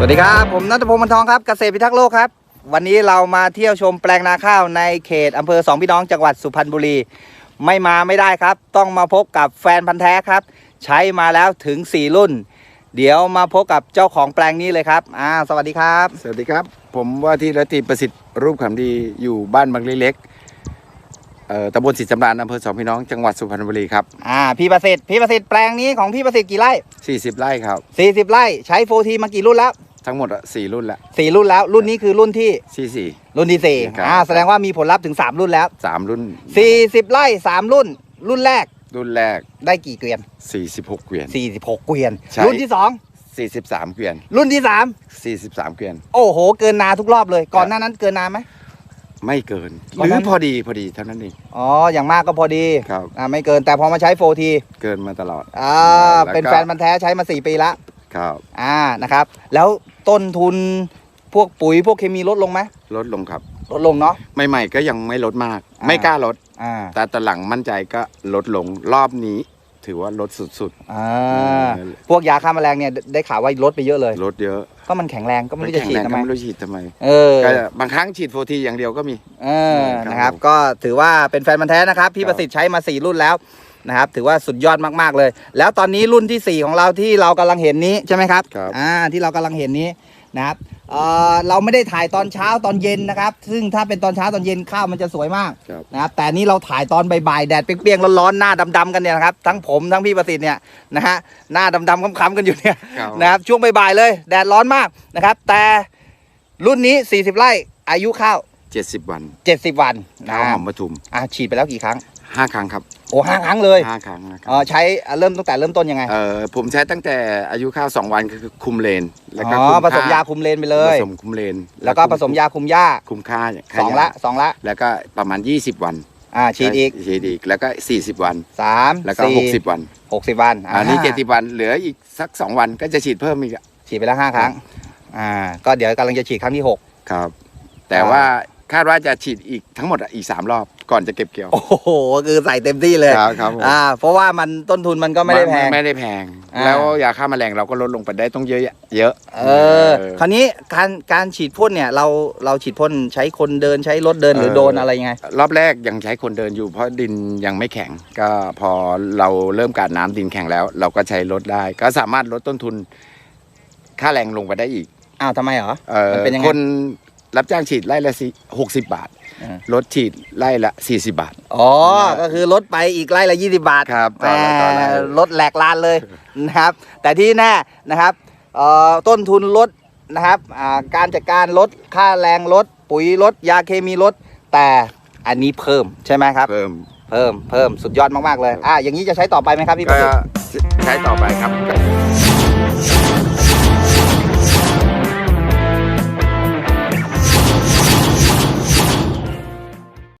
สวัสดีครับ ผมนัทพงศ์มันทองครับเกษตรพิทักษ์โลกครับ วันนี้เรามาเที่ยวชมแปลงนาข้าวในเขตอำเภอสองพี่น้องจังหวัดสุพรรณบุรี ไม่มาไม่ได้ครับ ต้องมาพบกับแฟนพันธ์แท้ครับ ใช้มาแล้วถึง 4 รุ่น เดี๋ยวมาพบกับเจ้าของแปลงนี้เลยครับอ่าสวัสดีครับ สวัสดีครับ ผมว่าที่รัตติประสิทธิ์รูปคำดีอยู่บ้านบางลีเล็กเอ่อตำบลศรีสำราญอำเภอสองพี่น้องจังหวัดสุพรรณบุรีครับ อ่าพี่ประสิทธิ์พี่ประสิทธิ์แปลงนี้ของพี่ประสิทธิ์กี่ไร่40 ไร่ครับ 40 ไร่ใช้โฟทีมากี่รุ่นแล้ว ทั้งหมดอะสี่รุ่นละ4รุ่นแล้ว รุ่นนี้คือรุ่นที่สี่สี่ รุ่นที่สี่ครับ อ่าแสดงว่ามีผลลัพธ์ถึง 3 รุ่นแล้ว สามรุ่น40ไร่3รุ่น รุ่นแรกรุ่นแรกได้กี่เกวียน46เกวียน 46 เกวียน ใช่ รุ่นที่43เกวียน2 รุ่นที่43เกวียน 3 โอ้โห เกินนาทุกรอบเลย ก่อนหน้านั้นเกินนาไหม ไม่เกินหวันรืนั้อน พอดีพอดีเท่านั้นเองอ๋อ อย่างมากก็พอดีครับ อ่าไม่เกินแต่พอมาใช้โฟทีเกินมาตลอดอ่าแล้วก็เป็นแฟนมันธุ์แท้ใช้มา 4 ปีละ ครับ อ่านะครับ แล้วต้นทุนพวกปุ๋ยพวกเคมีลดลงไหมลดลงครับ ลดลงเนาะ ใหม่ๆก็ยังไม่ลดมากอ่าไม่กล้าลด อ่า แต่ตอนหลังมั่นใจก็ลดลงรอบนี้ ถือว่าลดสุด อ่าเออ พวกยาฆ่าแมลงเนี่ยได้ข่าวว่าลดไปเยอะเลย ๆลดเยอะก็มันแข็งแรงก็ไม่รู้จะฉีดแข็งทำแรงไมก็ไม่รู้ฉีดทำไมเออก็บางครั้งฉีดโฟทีอย่างเดียวก็มี เออครับนะครับผมก็ถือว่าเป็นแฟนมันธุ์แท้นะครับพี่ครับ ประสิทธิ์ใช้มา4รุ่นแล้วนะครับ ถือว่าสุดยอดมากๆเลย แล้วตอนนี้รุ่นทีสี่4ของเราที่เรากำลังเห็นนี้ใช่ไหมครับครับ อ่าที่เรากำลังเห็นนี้ นะครับเอ่อเราไม่ได้ถ่ายตอนเช้าตอนเย็นนะครับ ซึ่งถ้าเป็นตอนเช้าตอนเย็นข้าวมันจะสวยมากครับ นะครับ แต่นี่เราถ่ายตอนบ่ายๆแดดเปรี้ยงๆร้อนๆหน้าดำๆกันเนี่ยนะครับทั้งผมทั้งพี่ประสิทธิ์เนี่ยนะฮะหน้าดำๆค้ำๆกันอยู่เนี่ย ครับ นะครับช่วงบ่ายๆเลยแดดร้อนมากนะครับ แต่รุ่นนี้ 40 ไร่อายุข้าวเจ็ดสิบวัน70 วันนะข้าวหอมปทุม อะฉีดไปแล้วกี่ครั้งห้าครั้งครับ โอ้ห้าครั้งเลยห้าครั้งนะครัเออใช้อะเริ่มตั้งแต่เริ่มต้นยังไงเอ่อผมใช้ตั้งแต่อายุข้าวสองวันก็คือคุมเลน แล้วก็อ๋คุอมผสมค่ยาคุมเลนไปเลยผสมคุมเลนแล้วก็ผสมยาคุมหญ้าคุมค่าสองละสองละแล้วก็ประมาณ 20 วันอ่าฉีดอีกฉีดอีกแล้วก็ 40 วัน สามแล้วก็ สี่60 วันหกสิบวันอันนี้ 70 วันเหลืออีกสัก 2 วันก็จะฉีดเพิ่มอีกอะ ฉีดไปแล้วห้าครั้งอ่าก็เดี๋ยวกำลังจะฉีดครั้งที่หก ครับแต่อ่าว่าคาดว่าจะฉีดอีกทั้งหมดอะอีก3รอบ ก่อนจะเก็บเกี่ยว โอ้โห คือใส่เต็มที่เลยครับครับผม อ่า เพราะว่ามันต้นทุนมันก็ไม่ได้แพง ไม่ได้แพง อ่า แล้วยาฆ่าแมลงเราก็ลดลงไปได้ต้องเยอะเยอะเออ คราวนี้การการฉีดพ่นเนี่ยเราเราฉีดพ่นใช้คนเดินใช้รถเดินหรือโดนอะไรยังไง รอบแรกยังใช้คนเดินอยู่เพราะดินยังไม่แข็ง ก็พอเราเริ่มการน้ำดินแข็งแล้ว เราก็ใช้รถได้ ก็สามารถลดต้นทุน ค่าแรงลงไปได้อีก อ้าวทำไมเหรอ เอ่อมันเป็นยังไง คน รับจ้างฉีดไร่ละหกสิบบาทอ่า รถฉีดไร่ละสี่สิบาท อ๋อ ก็คือลดไปอีกไร่ละ 20 บาทครับต่อไร่ต่อไร่ แหมลดแหลกลานเลย นะครับ แต่ที่แน่นะครับเอ่อต้นทุนลดนะครับอ่าการจัดการลดค่าแรงลด ปุ๋ยลด ยาเคมีลด แต่อันนี้เพิ่มใช่ไหมครับ เพิ่มเพิ่มเพิ่มสุดยอดมาก ๆ เลย อะอย่างนี้จะใช้ต่อไปไหมครับพี่ปก็ระสิทธิ์ใช้ต่อไปครับ